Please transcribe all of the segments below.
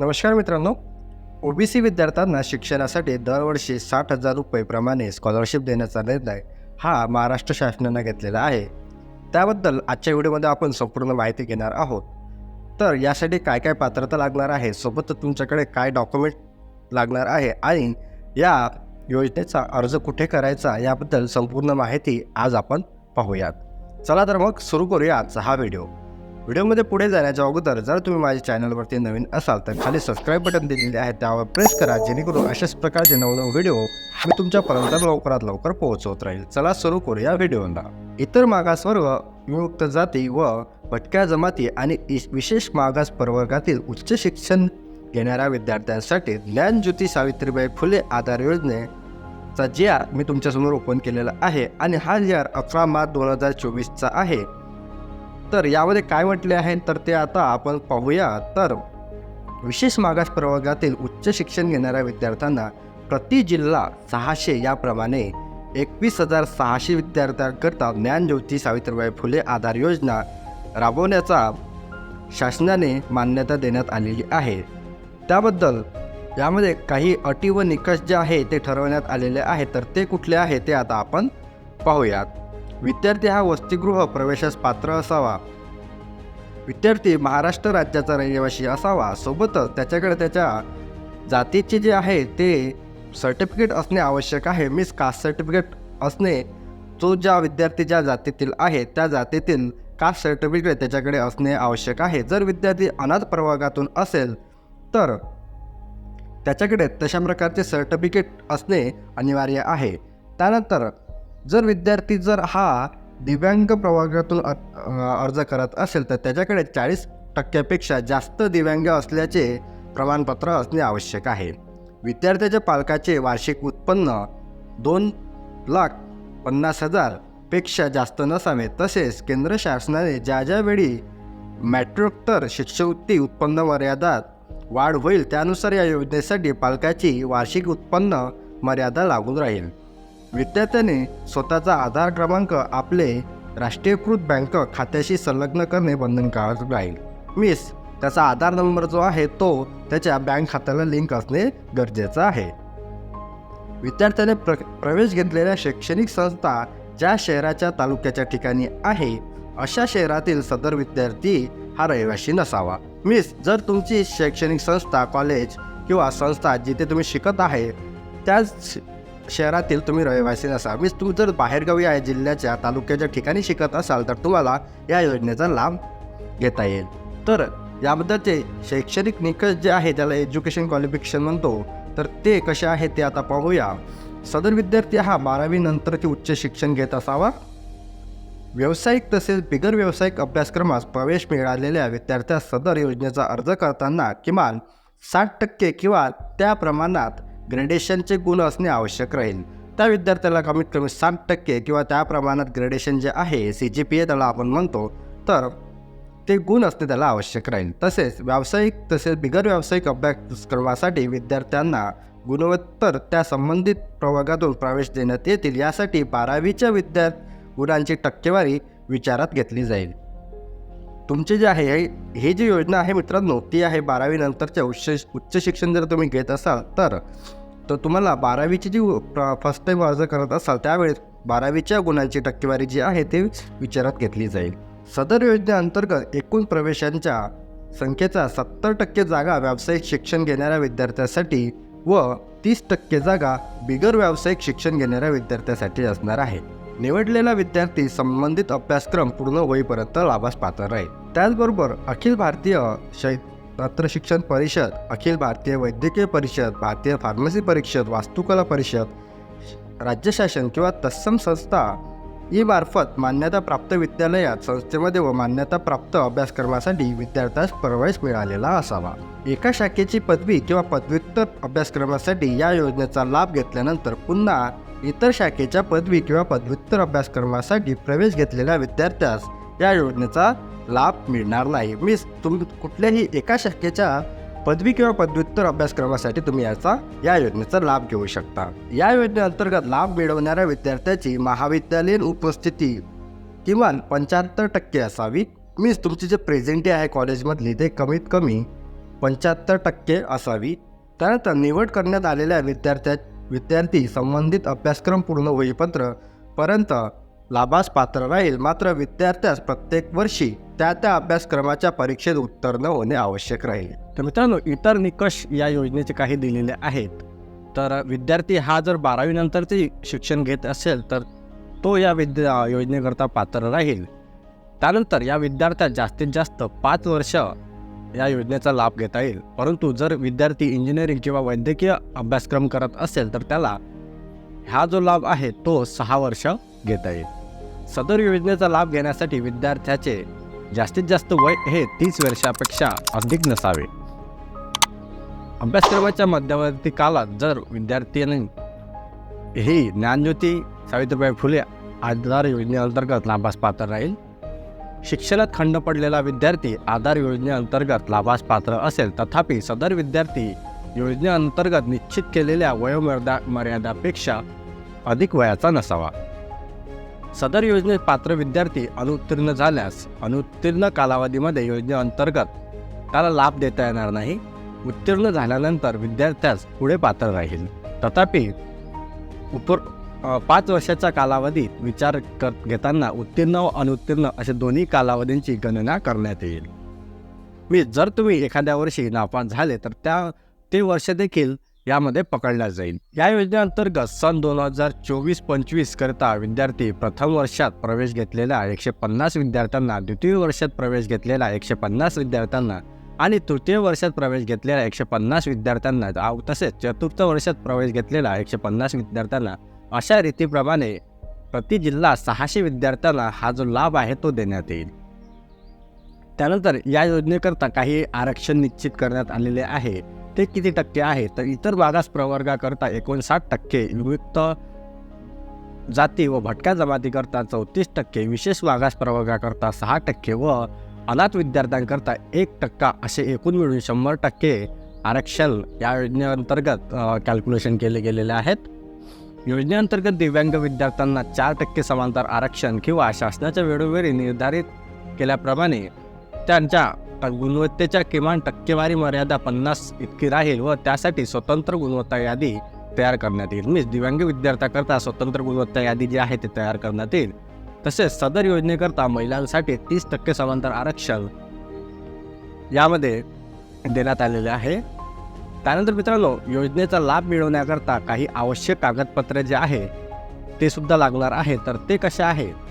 नमस्कार मित्रांनो. ओबीसी विद्यार्थ्यांना शिक्षणासाठी दरवर्षी साठ हजार रुपयेप्रमाणे स्कॉलरशिप देण्याचा निर्णय हा महाराष्ट्र शासनानं घेतलेला आहे. त्याबद्दल आजच्या व्हिडिओमध्ये आपण संपूर्ण माहिती घेणार आहोत. तर यासाठी काय काय पात्रता लागणार आहे? सोबत तुमच्याकडे काय डॉक्युमेंट लागणार आहे? आणि या योजनेचा अर्ज कुठे करायचा? याबद्दल संपूर्ण माहिती आज आपण पाहूयात. चला तर मग सुरू करूया आजचा हा व्हिडिओ. व्हिडिओमध्ये पुढे जाण्याच्या अगोदर जर तुम्ही माझ्या चॅनलवरती नवीन असाल तर खाली सबस्क्राईब बटन दिलेले आहे त्यावर प्रेस करा जेणेकरून अशाच प्रकारचे नवनव व्हिडिओ मी तुमच्यापर्यंत लवकरात लवकर पोहोचवत राहील. चला सुरू करूया व्हिडिओला. इतर मागासवर्ग विमुक्त जाती व भटक्या जमाती आणि विशेष मागास प्रवर्गातील उच्च शिक्षण घेणाऱ्या विद्यार्थ्यांसाठी ज्ञानज्योती सावित्रीबाई फुले आधार योजनेचा जी आर मी तुमच्यासमोर ओपन केलेला आहे आणि हा जी आर अकरा मार्च दोन हजार चोवीसचा आहे. तर यामध्ये काय म्हटले आहे? तर ते आता आपण पाहूया. तर विशेष मागास प्रवर्गातील उच्च शिक्षण घेणाऱ्या विद्यार्थ्यांना प्रति जिल्हा सहाशे याप्रमाणे एकवीस हजार सहाशे विद्यार्थ्यांकरता ज्ञानज्योती सावित्रीबाई फुले आधार योजना राबवण्याचा शासनाने मान्यता देण्यात आलेली आहे. त्याबद्दल यामध्ये काही अटी व निकष जे आहे ते ठरवण्यात आलेले आहे. तर ते कुठले आहे ते आता आपण पाहूयात. विद्यार्थी हा वसतिगृह प्रवेशास पात्र असावा. विद्यार्थी महाराष्ट्र राज्याचा रहिवासी असावा. सोबतच त्याच्याकडे त्याच्या जातीचे जे आहे ते सर्टिफिकेट असणे आवश्यक आहे. मीन्स कास्ट सर्टिफिकेट असणे तो ज्या विद्यार्थी ज्या जातीतील आहे त्या जातीतील कास्ट सर्टिफिकेट त्याच्याकडे असणे आवश्यक आहे. जर विद्यार्थी अनाथ प्रवर्गातून असेल तर त्याच्याकडे तशा प्रकारचे सर्टिफिकेट असणे अनिवार्य आहे. त्यानंतर जर विद्यार्थी जर हा दिव्यांग प्रवर्गातून अर्ज करत असेल तर त्याच्याकडे चाळीस टक्क्यापेक्षा जास्त दिव्यांग असल्याचे प्रमाणपत्र असणे आवश्यक आहे. विद्यार्थ्याच्या पालकाचे वार्षिक उत्पन्न दोन लाख पन्नास हजारपेक्षा जास्त नसावे तसेच केंद्र शासनाने ज्या ज्यावेळी मॅट्रोत्तर शिष्यवृत्ती उत्पन्न मर्यादात वाढ होईल त्यानुसार या योजनेसाठी पालकाची वार्षिक उत्पन्न मर्यादा लागून राहील. विद्यार्थ्याने स्वतःचा आधार क्रमांक आपले राष्ट्रीयकृत बँक खात्याशी संलग्न करणे बंधनकारक राहील. मीस त्याचा आधार नंबर जो आहे तो त्याच्या बँक खात्याला लिंक असणे गरजेचं आहे. विद्यार्थ्याने प्र प्रवेश घेतलेल्या शैक्षणिक संस्था ज्या शहराच्या तालुक्याच्या ठिकाणी आहे अशा शहरातील सदर विद्यार्थी हा रहिवाशी नसावा. मिस जर तुमची शैक्षणिक संस्था कॉलेज किंवा संस्था जिथे तुम्ही शिकत आहे त्याच शहरातील तुम्ही रहिवासी नसा मीच तुम्ही जर बाहेरगावी आहे जिल्ह्याच्या तालुक्याच्या ठिकाणी शिकत असाल तर तुम्हाला या योजनेचा लाभ घेता येईल. तर याबद्दलचे शैक्षणिक निकष जे आहे त्याला एज्युकेशन क्वालिफिकेशन म्हणतो तर ते कसे आहे ते आता पाहूया. सदर विद्यार्थी हा बारावी नंतरचे उच्च शिक्षण घेत असावा. व्यावसायिक तसेच बिगर व्यावसायिक अभ्यासक्रमास प्रवेश मिळालेल्या विद्यार्थ्यास सदर योजनेचा अर्ज करताना किमान साठ टक्के किंवा त्या प्रमाणात ग्रेडेशनचे गुण असणे आवश्यक राहील. त्या विद्यार्थ्याला कमीत कमी साठ टक्के किंवा त्या प्रमाणात ग्रेडेशन जे आहे सी जी पी ए त्याला आपण म्हणतो तर ते गुण असणे त्याला आवश्यक राहील. तसेच व्यावसायिक तसेच बिगर व्यावसायिक अभ्यासक्रमासाठी विद्यार्थ्यांना गुणवत्तर त्या संबंधित प्रवर्गातून प्रवेश देण्यात येतील यासाठी बारावीच्या विद्या गुणांची टक्केवारी विचारात घेतली जाईल. तुमचे जे आहे हे- जी योजना आहे मित्रांनो ती आहे बारावीनंतरच्या उच्च उच्च शिक्षण जर तुम्ही घेत असाल तर तर तुम्हाला बारावीची जी फर्स्ट टाईम अर्ज करत असाल त्यावेळेस बारावीच्या गुणांची टक्केवारी जी आहे ते विचारात घेतली जाईल. सदर योजनेअंतर्गत एकूण प्रवेशांच्या संख्येचा सत्तर टक्के जागा व्यावसायिक शिक्षण घेणाऱ्या विद्यार्थ्यासाठी व तीस टक्के जागा बिगर व्यावसायिक शिक्षण घेणाऱ्या विद्यार्थ्यासाठी असणार आहे. निवडलेला विद्यार्थी संबंधित अभ्यासक्रम पूर्ण होईपर्यंत लाभास पात्र राहील. त्याचबरोबर अखिल भारतीय शै तंत्र शिक्षण परिषद अखिल भारतीय वैद्यकीय परिषद भारतीय फार्मसी परिषद वास्तुकला परिषद राज्य शासन किंवा तत्सम संस्था ई मार्फत मान्यताप्राप्त विद्यालयात संस्थेमध्ये व मान्यताप्राप्त अभ्यासक्रमासाठी विद्यार्थ्यास प्रवेश मिळालेला असावा. एका शाखेची पदवी किंवा पदव्युत्तर अभ्यासक्रमासाठी या योजनेचा लाभ घेतल्यानंतर पुन्हा इतर शाखेच्या पदवी किंवा पदव्युत्तर अभ्यासक्रमासाठी प्रवेश घेतलेल्या विद्यार्थ्यास या योजनेचा लाभ मिळणार नाही. मीन्स तुम्ही कुठल्याही एका शाखेच्या पदवी किंवा पदव्युत्तर अभ्यासक्रमासाठी तुम्ही याचा या योजनेचा लाभ घेऊ शकता. या योजनेअंतर्गत लाभ मिळवणाऱ्या विद्यार्थ्याची महाविद्यालयीन उपस्थिती किमान पंच्याहत्तर टक्के असावी. मीन्स तुमची जे प्रेझेंटी आहे कॉलेजमधली ते कमीत कमी पंच्याहत्तर टक्के असावी. त्यानंतर निवड करण्यात आलेल्या विद्यार्थ्या विद्यार्थी संबंधित अभ्यासक्रम पूर्ण होईपत्र पर्यंत लाभास पात्र राहील मात्र विद्यार्थ्यास प्रत्येक वर्षी त्या त्या अभ्यासक्रमाच्या परीक्षेत उत्तीर्ण होणे आवश्यक राहील. तर मित्रांनो इतर निकष या योजनेचे काही दिलेले आहेत. तर विद्यार्थी हा जर बारावीनंतरचे शिक्षण घेत असेल तर तो या विद्या योजनेकरता पात्र राहील. त्यानंतर या विद्यार्थ्यात जास्तीत जास्त पाच वर्ष या योजनेचा लाभ घेता येईल. परंतु जर विद्यार्थी इंजिनिअरिंग किंवा वैद्यकीय अभ्यासक्रम करत असेल तर त्याला हा जो लाभ आहे तो सहा वर्ष घेता येईल. सदर योजनेचा लाभ घेण्यासाठी विद्यार्थ्याचे जास्तीत जास्त वय हे तीस वर्षापेक्षा अधिक नसावे. अभ्यासक्रमाच्या मध्यवर्ती कालात जर विद्यार्थ्यांनी ही ज्ञानज्योती सावित्रीबाई फुले आधार योजनेअंतर्गत लाभास पात्र राहील. शिक्षणात खंड पडलेला विद्यार्थी आधार योजनेअंतर्गत लाभास पात्र असेल. तथापि सदर विद्यार्थी योजनेअंतर्गत निश्चित केलेल्या वयोमर्यादा मर्यादापेक्षा अधिक वयाचा नसावा. सदर योजनेत पात्र विद्यार्थी अनुत्तीर्ण झाल्यास अनुत्तीर्ण कालावधीमध्ये योजनेअंतर्गत त्याला लाभ देता येणार नाही. उत्तीर्ण झाल्यानंतर विद्यार्थ्यास पुढे पात्र राहील. तथापि उपर पाच वर्षाच्या कालावधीत विचार कर घेताना उत्तीर्ण व अनुत्तीर्ण अशा दोन्ही कालावधींची गणना करण्यात येईल. मी जर तुम्ही एखाद्या वर्षी नापास झाले तर त्या ते वर्ष देखील यामध्ये पकडला जाईल. या योजनेअंतर्गत सन दोन हजार चोवीस पंचवीस करता विद्यार्थी प्रथम वर्षात प्रवेश घेतलेल्या एकशे पन्नास विद्यार्थ्यांना द्वितीय वर्षात प्रवेश घेतलेल्या एकशे पन्नास विद्यार्थ्यांना आणि तृतीय वर्षात प्रवेश घेतलेल्या एकशे पन्नास विद्यार्थ्यांना तसेच चतुर्थ वर्षात प्रवेश घेतलेल्या एकशे पन्नास विद्यार्थ्यांना अशा रीतीप्रमाणे प्रति जिल्हा सहाशे विद्यार्थ्यांना हा जो लाभ आहे तो देण्यात येईल. त्यानंतर या योजनेकरता काही आरक्षण निश्चित करण्यात आलेले आहे. ते किती टक्के आहे तर इतर मागास प्रवर्गाकरता एकोणसाठ टक्के विमुक्त जाती व भटक्या जमातीकरता चौतीस टक्के विशेष मागास प्रवर्गाकरता सहा टक्के व अनाथ विद्यार्थ्यांकरता एक टक्का असे एकूण मिळून शंभर टक्के आरक्षण या योजनेअंतर्गत कॅल्क्युलेशन केले गेलेले आहेत. योजनेअंतर्गत दिव्यांग विद्यार्थ्यांना चार टक्के समांतर आरक्षण किंवा शासनाच्या वेळोवेळी निर्धारित केल्याप्रमाणे त्यांच्या गुणवत्तेच्या किमान टक्केवारी मर्यादा पन्नास इतकी राहील व त्यासाठी स्वतंत्र गुणवत्ता यादी तयार करण्यात येईल. मीन्स दिव्यांग विद्यार्थ्याकरता स्वतंत्र गुणवत्ता यादी जी आहे ते तयार करण्यात येईल. तसेच सदर योजनेकरता महिलांसाठी तीस टक्के समांतर आरक्षण यामध्ये देण्यात आलेले आहे. त्यानंतर मित्रांनो योजनेचा लाभ मिळवण्याकरता काही आवश्यक कागदपत्रे जे आहे ते सुद्धा लागणार आहे. तर ते कसे आहे?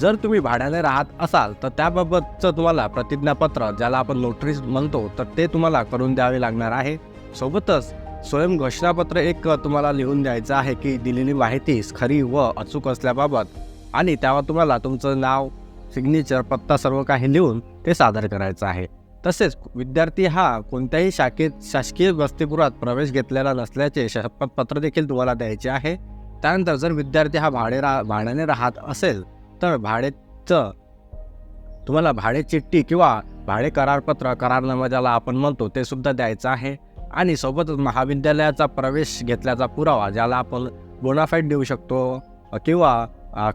जर तुम्ही भाड्याने राहत असाल तर त्याबाबतचं तुम्हाला प्रतिज्ञापत्र ज्याला आपण नोटरीज म्हणतो तर ते तुम्हाला करून द्यावे लागणार आहे. सोबतच स्वयं घोषणापत्र एक तुम्हाला लिहून द्यायचं आहे की दिलेली माहिती खरी व अचूक असल्याबाबत आणि त्यावर तुम्हाला तुमचं नाव सिग्नेचर पत्ता सर्व काही लिहून ते सादर करायचं आहे. तसेच विद्यार्थी हा कोणत्याही शाखेत शासकीय वसतिगृहात प्रवेश घेतलेला नसल्याचे शपथपत्र देखील तुम्हाला द्यायचे आहे. त्यानंतर जर विद्यार्थी हा भाडे रा भाड्याने राहत असेल तर भाडेचं तुम्हाला भाडे चिठ्ठी किंवा भाडे करारपत्र करारनामा ज्याला आपण म्हणतो ते सुद्धा द्यायचं आहे. आणि सोबतच महाविद्यालयाचा प्रवेश घेतल्याचा पुरावा ज्याला आपण बोनाफाईड देऊ शकतो. किंवा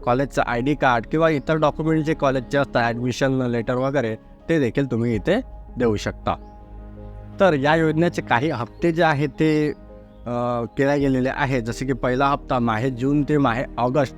कॉलेजचं आय डी कार्ड किंवा इतर डॉक्युमेंट जे कॉलेजचे असतात ॲडमिशन लेटर वगैरे ते देखील तुम्ही इथे देऊ शकता. तर या योजनेचे काही हप्ते जे आहेत ते केले गेलेले आहेत. जसे की पहिला हप्ता माहे जून ते माहे ऑगस्ट.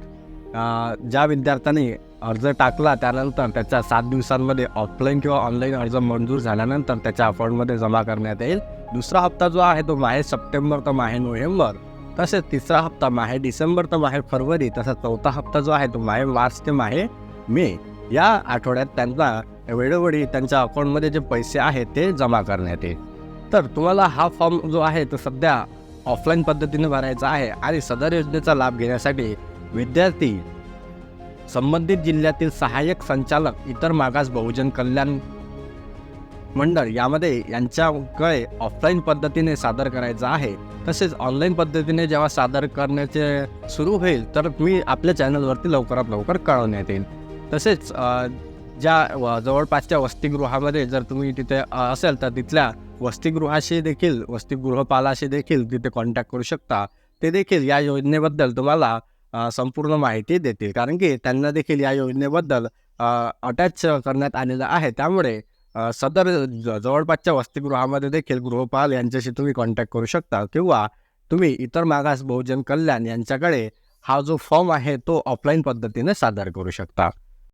ज्या विद्यार्थ्यांनी अर्ज टाकला त्यानंतर त्याच्या सात दिवसांमध्ये ऑफलाईन किंवा ऑनलाईन अर्ज मंजूर झाल्यानंतर त्याच्या अकाउंटमध्ये जमा करण्यात येईल. दुसरा हप्ता जो आहे तो माहे सप्टेंबर तर माहे नोव्हेंबर तसेच तिसरा हप्ता माहे डिसेंबर तर माहे फरवरी तसा चौथा हप्ता जो आहे तो माहे मार्च ते माहे मे. या आठवड्यात त्यांना वेळोवेळी त्यांच्या अकाउंटमध्ये जे पैसे आहेत ते जमा करण्यात येईल. तर तुम्हाला हा फॉर्म जो आहे तो सध्या ऑफलाईन पद्धतीने भरायचा आहे आणि सदर योजनेचा लाभ घेण्यासाठी विद्यार्थी संबंधित जिल्ह्यातील सहाय्यक संचालक इतर मागास बहुजन कल्याण मंडळ यामध्ये यांच्याकडे ऑफलाईन पद्धतीने सादर करायचं आहे. तसेच ऑनलाईन पद्धतीने जेव्हा सादर करण्याचे सुरू होईल तर मी आपल्या चॅनलवरती लवकरात लवकर कळवण्यात येईल तसेच ज्या व- जवळपासच्या वसतिगृहामध्ये जर तुम्ही तिथे असेल तर तिथल्या वसतिगृहाशी देखील वसतिगृहपालाशी देखील तिथे कॉन्टॅक्ट करू शकता. ते देखील या योजनेबद्दल तुम्हाला संपूर्ण माहिती देतील. कारण की त्यांना देखील या योजनेबद्दल अटॅच करण्यात आलेलं आहे. त्यामुळे सदर ज जवळपासच्या वसतिगृहामध्ये देखील गृहपाल यांच्याशी तुम्ही कॉन्टॅक्ट करू शकता. किंवा तुम्ही इतर मागास बहुजन कल्याण यांच्याकडे हा जो फॉर्म आहे तो ऑफलाईन पद्धतीने सादर करू शकता.